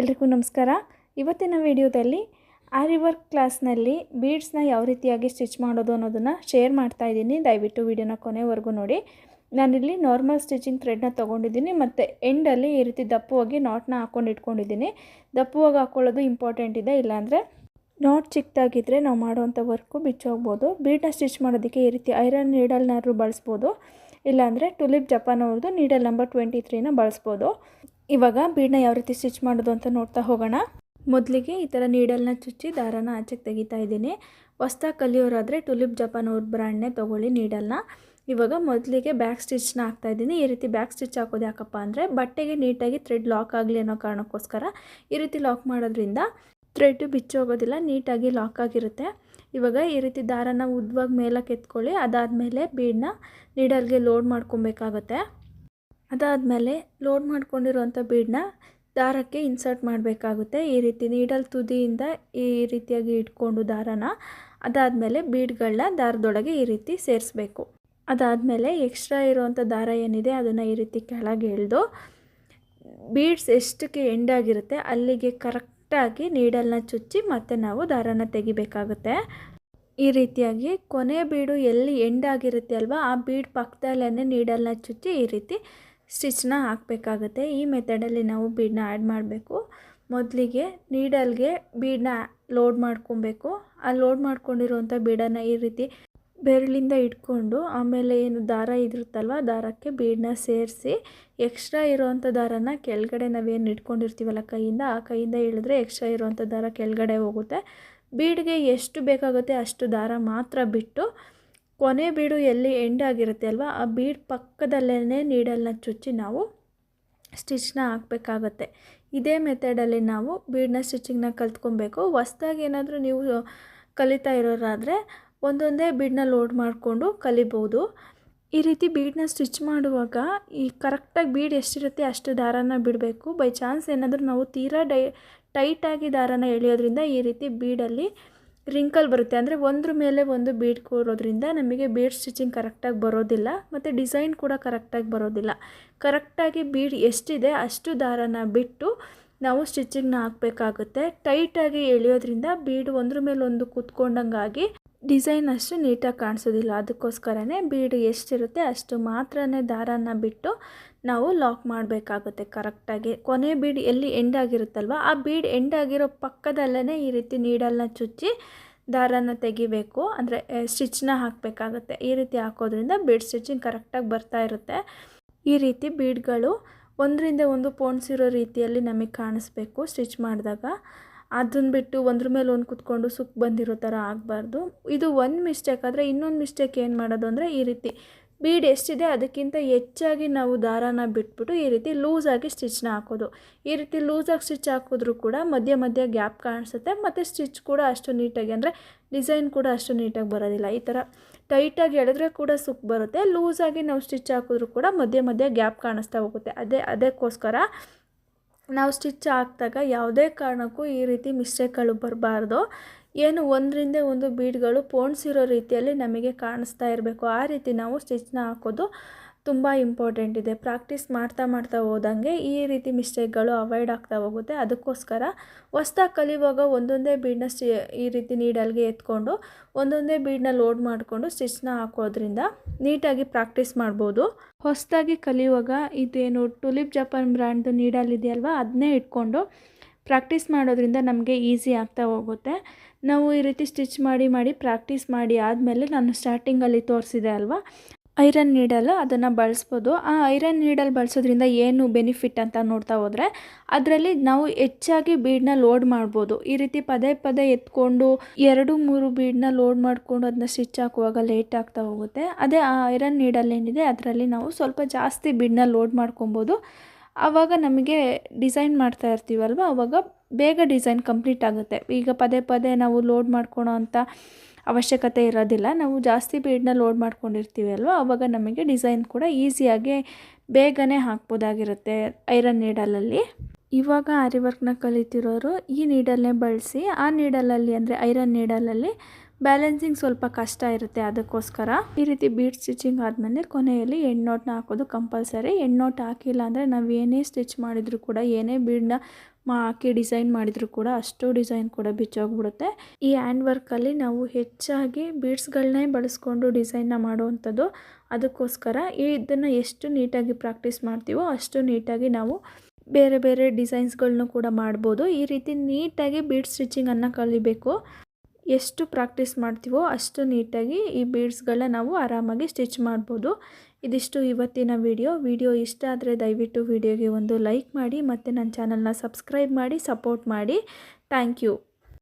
ಎಲ್ರಿಗೂ ನಮಸ್ಕಾರ. ಇವತ್ತಿನ ವಿಡಿಯೋದಲ್ಲಿ ಆರಿ ವರ್ಕ್ ಕ್ಲಾಸ್ನಲ್ಲಿ ಬೀಡ್ಸ್ನ ಯಾವ ರೀತಿಯಾಗಿ ಸ್ಟಿಚ್ ಮಾಡೋದು ಅನ್ನೋದನ್ನು ಶೇರ್ ಮಾಡ್ತಾ ಇದ್ದೀನಿ. ದಯವಿಟ್ಟು ವಿಡಿಯೋನ ಕೊನೆವರೆಗೂ ನೋಡಿ. ನಾನಿಲ್ಲಿ ನಾರ್ಮಲ್ ಸ್ಟಿಚಿಂಗ್ ಥ್ರೆಡ್ನ ತೊಗೊಂಡಿದ್ದೀನಿ ಮತ್ತು ಎಂಡಲ್ಲಿ ಈ ರೀತಿ ದಪ್ಪವಾಗಿ ನಾಟ್ನ ಹಾಕ್ಕೊಂಡು ಇಟ್ಕೊಂಡಿದ್ದೀನಿ. ದಪ್ಪವಾಗಿ ಹಾಕ್ಕೊಳ್ಳೋದು ಇಂಪಾರ್ಟೆಂಟ್ ಇದೆ. ಇಲ್ಲಾಂದರೆ ನಾಟ್ ಚಿಕ್ಕದಾಗಿದ್ದರೆ ನಾವು ಮಾಡುವಂಥ ವರ್ಕು ಬಿಚ್ಚೋಗ್ಬೋದು. ಬೀಡನ್ನ ಸ್ಟಿಚ್ ಮಾಡೋದಕ್ಕೆ ಈ ರೀತಿ ಐರನ್ ನೀಡಲ್ನಾದ್ರೂ ಬಳಸ್ಬೋದು. ಇಲ್ಲಾಂದರೆ ಟುಲಿಪ್ ಜಪಾನ್ ಅವ್ರದ್ದು ನೀಡಲ್ ನಂಬರ್ ಟ್ವೆಂಟಿ ತ್ರೀನ ಬಳಸ್ಬೋದು. ಇವಾಗ ಬೀಡನ್ನ ಯಾವ ರೀತಿ ಸ್ಟಿಚ್ ಮಾಡೋದು ಅಂತ ನೋಡ್ತಾ ಹೋಗೋಣ. ಮೊದಲಿಗೆ ಈ ಥರ ನೀಡಲ್ನ ಚುಚ್ಚಿ ದಾರಾನ ಆಚೆಗೆ ತೆಗಿತಾ ಇದ್ದೀನಿ. ಹೊಸ್ದಾಗಿ ಕಲಿಯೋರಾದರೆ ಟುಲಿಪ್ ಜಪಾನ್ ಅವ್ರ ಬ್ರ್ಯಾಂಡ್ನೇ ತೊಗೊಳ್ಳಿ ನೀಡಲ್ನ. ಇವಾಗ ಮೊದಲಿಗೆ ಬ್ಯಾಕ್ ಸ್ಟಿಚ್ನ ಹಾಕ್ತಾ ಇದ್ದೀನಿ. ಈ ರೀತಿ ಬ್ಯಾಕ್ ಸ್ಟಿಚ್ ಹಾಕೋದು ಯಾಕಪ್ಪ ಅಂದರೆ ಬಟ್ಟೆಗೆ ನೀಟಾಗಿ ಥ್ರೆಡ್ ಲಾಕ್ ಆಗಲಿ ಅನ್ನೋ ಕಾರಣಕ್ಕೋಸ್ಕರ ಈ ರೀತಿ ಲಾಕ್ ಮಾಡೋದ್ರಿಂದ ಥ್ರೆಡ್ ಬಿಚ್ಚೋಗೋದಿಲ್ಲ ನೀಟಾಗಿ ಲಾಕ್ ಆಗಿರುತ್ತೆ. ಇವಾಗ ಈ ರೀತಿ ದಾರನ ಉದ್ದವಾಗಿ ಮೇಲಕ್ಕೆ ಎತ್ಕೊಳ್ಳಿ. ಅದಾದಮೇಲೆ ಬೀಡನ್ನ ನೀಡಲ್ಗೆ ಲೋಡ್ ಮಾಡ್ಕೊಬೇಕಾಗತ್ತೆ. ಅದಾದಮೇಲೆ ಲೋಡ್ ಮಾಡ್ಕೊಂಡಿರುವಂಥ ಬೀಡನ್ನ ದಾರಕ್ಕೆ ಇನ್ಸರ್ಟ್ ಮಾಡಬೇಕಾಗುತ್ತೆ. ಈ ರೀತಿ ನೀಡಲ್ ತುದಿಯಿಂದ ಈ ರೀತಿಯಾಗಿ ಇಟ್ಕೊಂಡು ದಾರನ ಅದಾದಮೇಲೆ ಬೀಡ್ಗಳನ್ನ ದಾರದೊಳಗೆ ಈ ರೀತಿ ಸೇರಿಸ್ಬೇಕು. ಅದಾದಮೇಲೆ ಎಕ್ಸ್ಟ್ರಾ ಇರುವಂಥ ದಾರ ಏನಿದೆ ಅದನ್ನು ಈ ರೀತಿ ಕೆಳಗೆ ಎಳೆದು ಬೀಡ್ಸ್ ಎಷ್ಟಕ್ಕೆ ಎಂಡಾಗಿರುತ್ತೆ ಅಲ್ಲಿಗೆ ಕರೆಕ್ಟಾಗಿ ನೀಡಲ್ನ ಚುಚ್ಚಿ ಮತ್ತೆ ನಾವು ದಾರನ ತೆಗಿಬೇಕಾಗುತ್ತೆ. ಈ ರೀತಿಯಾಗಿ ಕೊನೆ ಬೀಡು ಎಲ್ಲಿ ಎಂಡಾಗಿರುತ್ತೆ ಅಲ್ವಾ ಆ ಬೀಡ್ ಪಕ್ಕದಲ್ಲೇ ನೀಡಲ್ನ ಚುಚ್ಚಿ ಈ ರೀತಿ ಸ್ಟಿಚ್ನ ಹಾಕಬೇಕಾಗತ್ತೆ. ಈ ಮೆಥಡಲ್ಲಿ ನಾವು ಬೀಡನ್ನ ಆ್ಯಡ್ ಮಾಡಬೇಕು. ಮೊದಲಿಗೆ ನೀಡಲ್ಗೆ ಬೀಡನ್ನ ಲೋಡ್ ಮಾಡ್ಕೊಬೇಕು. ಆ ಲೋಡ್ ಮಾಡ್ಕೊಂಡಿರುವಂಥ ಬೀಡನ್ನು ಈ ರೀತಿ ಬೆರಳಿಂದ ಇಟ್ಕೊಂಡು ಆಮೇಲೆ ಏನು ದಾರ ಇದಿರುತ್ತಲ್ವ ದಾರಕ್ಕೆ ಬೀಡನ್ನ ಸೇರಿಸಿ ಎಕ್ಸ್ಟ್ರಾ ಇರೋವಂಥ ದಾರನ ಕೆಳಗಡೆ ನಾವೇನು ಇಟ್ಕೊಂಡಿರ್ತೀವಲ್ಲ, ಕೈಯಿಂದ, ಆ ಕೈಯಿಂದ ಇಳಿದ್ರೆ ಎಕ್ಸ್ಟ್ರಾ ಇರೋವಂಥ ದಾರ ಕೆಳಗಡೆ ಹೋಗುತ್ತೆ. ಬೀಡ್ಗೆ ಎಷ್ಟು ಬೇಕಾಗುತ್ತೆ ಅಷ್ಟು ದಾರ ಮಾತ್ರ ಬಿಟ್ಟು ಕೊನೆ ಬೀಡು ಎಲ್ಲಿ ಎಂಡ್ ಆಗಿರುತ್ತೆ ಅಲ್ವಾ? ಆ ಬೀಡ್ ಪಕ್ಕದಲ್ಲೇ ನೀಡಲ್ನ ಚುಚ್ಚಿ ನಾವು ಸ್ಟಿಚ್ನ ಹಾಕಬೇಕಾಗತ್ತೆ. ಇದೇ ಮೆಥಡಲ್ಲಿ ನಾವು ಬೀಡ್ನ ಸ್ಟಿಚಿಂಗ್ನ ಕಲ್ತ್ಕೊಬೇಕು. ಹೊಸ್ದಾಗಿ ಏನಾದರೂ ನೀವು ಕಲಿತಾ ಇರೋರಾದರೆ ಒಂದೊಂದೇ ಬೀಡನ್ನ ಲೋಡ್ ಮಾಡಿಕೊಂಡು ಕಲಿಬೋದು. ಈ ರೀತಿ ಬೀಡನ್ನ ಸ್ಟಿಚ್ ಮಾಡುವಾಗ ಈ ಕರೆಕ್ಟಾಗಿ ಬೀಡ್ ಎಷ್ಟಿರುತ್ತೆ ಅಷ್ಟು ದಾರನ ಬಿಡಬೇಕು. ಬೈ ಚಾನ್ಸ್ ಏನಾದರೂ ನಾವು ತೀರಾ ಡೈ ಟೈಟಾಗಿ ದಾರನ ಎಳೆಯೋದ್ರಿಂದ ಈ ರೀತಿ ಬೀಡಲ್ಲಿ ರಿಂಕಲ್ ಬರುತ್ತೆ. ಅಂದರೆ ಒಂದ್ರ ಮೇಲೆ ಒಂದು ಬೀಡ್ ಕೂರೋದ್ರಿಂದ ನಮಗೆ ಬೀಡ್ ಸ್ಟಿಚಿಂಗ್ ಕರೆಕ್ಟಾಗಿ ಬರೋದಿಲ್ಲ, ಮತ್ತು ಡಿಸೈನ್ ಕೂಡ ಕರೆಕ್ಟಾಗಿ ಬರೋದಿಲ್ಲ. ಕರೆಕ್ಟಾಗಿ ಬೀಡ್ ಎಷ್ಟಿದೆ ಅಷ್ಟು ದಾರನ ಬಿಟ್ಟು ನಾವು ಸ್ಟಿಚಿಂಗ್ನ ಹಾಕಬೇಕಾಗುತ್ತೆ. ಟೈಟಾಗಿ ಎಳೆಯೋದ್ರಿಂದ ಬೀಡ್ ಒಂದ್ರ ಮೇಲೆ ಒಂದು ಕೂತ್ಕೊಂಡಂಗಾಗಿ ಡಿಸೈನ್ ಅಷ್ಟು ನೀಟಾಗಿ ಕಾಣಿಸೋದಿಲ್ಲ. ಅದಕ್ಕೋಸ್ಕರನೇ ಬೀಡ್ ಎಷ್ಟಿರುತ್ತೆ ಅಷ್ಟು ಮಾತ್ರನೇ ದಾರನ ಬಿಟ್ಟು ನಾವು ಲಾಕ್ ಮಾಡಬೇಕಾಗುತ್ತೆ ಕರೆಕ್ಟಾಗಿ. ಕೊನೆ ಬೀಡ್ ಎಲ್ಲಿ ಎಂಡ್ ಆಗಿರುತ್ತಲ್ವ? ಆ ಬೀಡ್ ಎಂಡ್ ಆಗಿರೋ ಪಕ್ಕದಲ್ಲೇ ಈ ರೀತಿ ನೀಡಲ್ನ ಚುಚ್ಚಿ ದಾರನ ತೆಗಿಬೇಕು. ಅಂದರೆ ಸ್ಟಿಚ್ನ ಹಾಕಬೇಕಾಗುತ್ತೆ. ಈ ರೀತಿ ಹಾಕೋದ್ರಿಂದ ಬೀಡ್ ಸ್ಟಿಚಿಂಗ್ ಕರೆಕ್ಟಾಗಿ ಬರ್ತಾ ಇರುತ್ತೆ. ಈ ರೀತಿ ಬೀಡ್ಗಳು ಒಂದರಿಂದ ಒಂದು ಪೋಣಿಸಿರೋ ರೀತಿಯಲ್ಲಿ ನಮಗೆ ಕಾಣಿಸ್ಬೇಕು ಸ್ಟಿಚ್ ಮಾಡಿದಾಗ. ಅದನ್ನ ಬಿಟ್ಟು ಒಂದ್ರ ಮೇಲೆ ಒಂದು ಕುತ್ಕೊಂಡು ಸುಕ್ ಬಂದಿರೋ ಥರ ಆಗಬಾರ್ದು. ಇದು ಒಂದು ಮಿಸ್ಟೇಕ್ ಆದರೆ ಇನ್ನೊಂದು ಮಿಸ್ಟೇಕ್ ಏನು ಮಾಡೋದು ಅಂದರೆ ಈ ರೀತಿ. ಬೀಡ್ ಎಷ್ಟಿದೆ ಅದಕ್ಕಿಂತ ಹೆಚ್ಚಾಗಿ ನಾವು ದಾರಾನ ಬಿಟ್ಬಿಟ್ಟು ಈ ರೀತಿ ಲೂಸಾಗಿ ಸ್ಟಿಚ್ನ ಹಾಕೋದು. ಈ ರೀತಿ ಲೂಸಾಗಿ ಸ್ಟಿಚ್ ಹಾಕಿದ್ರೂ ಕೂಡ ಮಧ್ಯ ಮಧ್ಯ ಗ್ಯಾಪ್ ಕಾಣಿಸುತ್ತೆ ಮತ್ತು ಸ್ಟಿಚ್ ಕೂಡ ಅಷ್ಟು ನೀಟಾಗಿ ಅಂದರೆ ಡಿಸೈನ್ ಕೂಡ ಅಷ್ಟು ನೀಟಾಗಿ ಬರೋದಿಲ್ಲ. ಈ ಥರ ಟೈಟಾಗಿ ಎಳೆದ್ರೆ ಕೂಡ ಸುಕ್ ಬರುತ್ತೆ. ಲೂಸಾಗಿ ನಾವು ಸ್ಟಿಚ್ ಹಾಕಿದ್ರೂ ಕೂಡ ಮಧ್ಯ ಮಧ್ಯ ಗ್ಯಾಪ್ ಕಾಣಿಸ್ತಾ ಹೋಗುತ್ತೆ. ಅದೇ, ಅದಕ್ಕೋಸ್ಕರ ನಾವು ಸ್ಟಿಚ್ ಹಾಕಿದಾಗ ಯಾವುದೇ ಕಾರಣಕ್ಕೂ ಈ ರೀತಿ ಮಿಸ್ಟೇಕ್ಗಳು ಬರಬಾರ್ದು. ಏನು ಒಂದರಿಂದ ಒಂದು ಬೀಡ್ಗಳು ಪೋಣಿಸಿರೋ ರೀತಿಯಲ್ಲಿ ನಮಗೆ ಕಾಣಿಸ್ತಾ ಇರಬೇಕು. ಆ ರೀತಿ ನಾವು ಸ್ಟಿಚ್ನ ಹಾಕೋದು ತುಂಬ ಇಂಪಾರ್ಟೆಂಟ್ ಇದೆ. ಪ್ರಾಕ್ಟೀಸ್ ಮಾಡ್ತಾ ಮಾಡ್ತಾ ಹೋದಂಗೆ ಈ ರೀತಿ ಮಿಸ್ಟೇಕ್ಗಳು ಅವಾಯ್ಡ್ ಆಗ್ತಾ ಹೋಗುತ್ತೆ. ಅದಕ್ಕೋಸ್ಕರ ಹೊಸ್ದಾಗಿ ಕಲಿಯುವಾಗ ಒಂದೊಂದೇ ಬೀಡನ್ನ ಸ್ಟಿ ಈ ರೀತಿ ನೀಡಲ್ಗೆ ಎತ್ಕೊಂಡು ಒಂದೊಂದೇ ಬೀಡನ್ನ ಲೋಡ್ ಮಾಡಿಕೊಂಡು ಸ್ಟಿಚ್ನ ಹಾಕೋದ್ರಿಂದ ನೀಟಾಗಿ ಪ್ರಾಕ್ಟೀಸ್ ಮಾಡ್ಬೋದು. ಹೊಸದಾಗಿ ಕಲಿಯುವಾಗ ಇದೇನು ಟುಲಿಪ್ ಜಪಾನ್ ಬ್ರ್ಯಾಂಡ್ದು ನೀಡಲ್ ಇದೆಯಲ್ವ? ಅದನ್ನೇ ಇಟ್ಕೊಂಡು ಪ್ರಾಕ್ಟೀಸ್ ಮಾಡೋದ್ರಿಂದ ನಮಗೆ ಈಸಿ ಆಗ್ತಾ ಹೋಗುತ್ತೆ. ನಾವು ಈ ರೀತಿ ಸ್ಟಿಚ್ ಮಾಡಿ ಮಾಡಿ ಪ್ರಾಕ್ಟೀಸ್ ಮಾಡಿ ಆದಮೇಲೆ ನಾನು ಸ್ಟಾರ್ಟಿಂಗಲ್ಲಿ ತೋರಿಸಿದೆ ಅಲ್ವಾ? ಐರನ್ ನೀಡಲ್ ಅದನ್ನು ಬಳಸ್ಬೋದು. ಆ ಐರನ್ ನೀಡಲ್ ಬಳಸೋದ್ರಿಂದ ಏನು ಬೆನಿಫಿಟ್ ಅಂತ ನೋಡ್ತಾ ಹೋದರೆ ಅದರಲ್ಲಿ ನಾವು ಹೆಚ್ಚಾಗಿ ಬೀಡನ್ನ ಲೋಡ್ ಮಾಡ್ಬೋದು. ಈ ರೀತಿ ಪದೇ ಪದೇ ಎತ್ಕೊಂಡು ಎರಡು ಮೂರು ಬೀಡನ್ನ ಲೋಡ್ ಮಾಡಿಕೊಂಡು ಅದನ್ನ ಸ್ಟಿಚ್ ಹಾಕುವಾಗ ಲೇಟ್ ಆಗ್ತಾ ಹೋಗುತ್ತೆ. ಅದೇ ಆ ಐರನ್ ನೀಡಲ್ ಏನಿದೆ ಅದರಲ್ಲಿ ನಾವು ಸ್ವಲ್ಪ ಜಾಸ್ತಿ ಬೀಡನ್ನ ಲೋಡ್ ಮಾಡ್ಕೊಬೋದು. ಆವಾಗ ನಮಗೆ ಡಿಸೈನ್ ಮಾಡ್ತಾ ಇರ್ತೀವಲ್ವ ಆವಾಗ ಬೇಗ ಡಿಸೈನ್ ಕಂಪ್ಲೀಟ್ ಆಗುತ್ತೆ. ಈಗ ಪದೇ ಪದೇ ನಾವು ಲೋಡ್ ಮಾಡ್ಕೊಳೋ ಅಂಥ ಅವಶ್ಯಕತೆ ಇರೋದಿಲ್ಲ. ನಾವು ಜಾಸ್ತಿ ಬೀಡನ್ನ ಲೋಡ್ ಮಾಡ್ಕೊಂಡಿರ್ತೀವಿ ಅಲ್ವ? ಆವಾಗ ನಮಗೆ ಡಿಸೈನ್ ಕೂಡ ಈಸಿಯಾಗಿ ಬೇಗನೆ ಹಾಕ್ಬೋದಾಗಿರುತ್ತೆ ಐರನ್ ನೀಡಲಲ್ಲಿ ಇವಾಗ ಆರಿ ವರ್ಕ್ನ ಕಲಿತಿರೋರು ಈ ನೀಡಲ್ನೇ ಬಳಸಿ, ಆ ನೀಡಲಲ್ಲಿ ಅಂದರೆ ಐರನ್ ನೀಡಲಲ್ಲಿ ಬ್ಯಾಲೆನ್ಸಿಂಗ್ ಸ್ವಲ್ಪ ಕಷ್ಟ ಇರುತ್ತೆ ಅದಕ್ಕೋಸ್ಕರ. ಈ ರೀತಿ ಬೀಡ್ ಸ್ಟಿಚಿಂಗ್ ಆದಮೇಲೆ ಕೊನೆಯಲ್ಲಿ ಎಣ್ಣೋಟ್ನ ಹಾಕೋದು ಕಂಪಲ್ಸರಿ ಎಣ್ಣೋಟ್ ಹಾಕಿಲ್ಲ ಅಂದರೆ ನಾವು ಏನೇ ಸ್ಟಿಚ್ ಮಾಡಿದರೂ ಕೂಡ ಏನೇ ಬೀಡನ್ನ ಹಾಕಿ ಡಿಸೈನ್ ಮಾಡಿದರೂ ಕೂಡ ಅಷ್ಟು ಡಿಸೈನ್ ಕೂಡ ಬಿಚ್ಚೋಗ್ಬಿಡುತ್ತೆ. ಈ ಹ್ಯಾಂಡ್ ವರ್ಕಲ್ಲಿ ನಾವು ಹೆಚ್ಚಾಗಿ ಬೀಡ್ಸ್ಗಳನ್ನೇ ಬಳಸ್ಕೊಂಡು ಡಿಸೈನ್ನ ಮಾಡುವಂಥದ್ದು ಅದಕ್ಕೋಸ್ಕರ ಇದನ್ನು ಎಷ್ಟು ನೀಟಾಗಿ ಪ್ರಾಕ್ಟೀಸ್ ಮಾಡ್ತೀವೋ ಅಷ್ಟು ನೀಟಾಗಿ ನಾವು ಬೇರೆ ಬೇರೆ ಡಿಸೈನ್ಸ್ಗಳನ್ನೂ ಕೂಡ ಮಾಡ್ಬೋದು. ಈ ರೀತಿ ನೀಟಾಗಿ ಬೀಡ್ ಸ್ಟಿಚಿಂಗನ್ನು ಕಲಿಬೇಕು. ಎಷ್ಟು ಪ್ರಾಕ್ಟೀಸ್ ಮಾಡ್ತೀವೋ ಅಷ್ಟು ನೀಟಾಗಿ ಈ ಬೀಡ್ಸ್ಗಳನ್ನ ನಾವು ಆರಾಮಾಗಿ ಸ್ಟಿಚ್ ಮಾಡ್ಬೋದು. ಇದಿಷ್ಟು ಇವತ್ತಿನ ವಿಡಿಯೋ. ವಿಡಿಯೋ ಇಷ್ಟ ಆದರೆ ದಯವಿಟ್ಟು ವಿಡಿಯೋಗೆ ಒಂದು ಲೈಕ್ ಮಾಡಿ ಮತ್ತು ನನ್ನ ಚಾನಲ್ನ ಸಬ್ಸ್ಕ್ರೈಬ್ ಮಾಡಿ, ಸಪೋರ್ಟ್ ಮಾಡಿ. Thank you.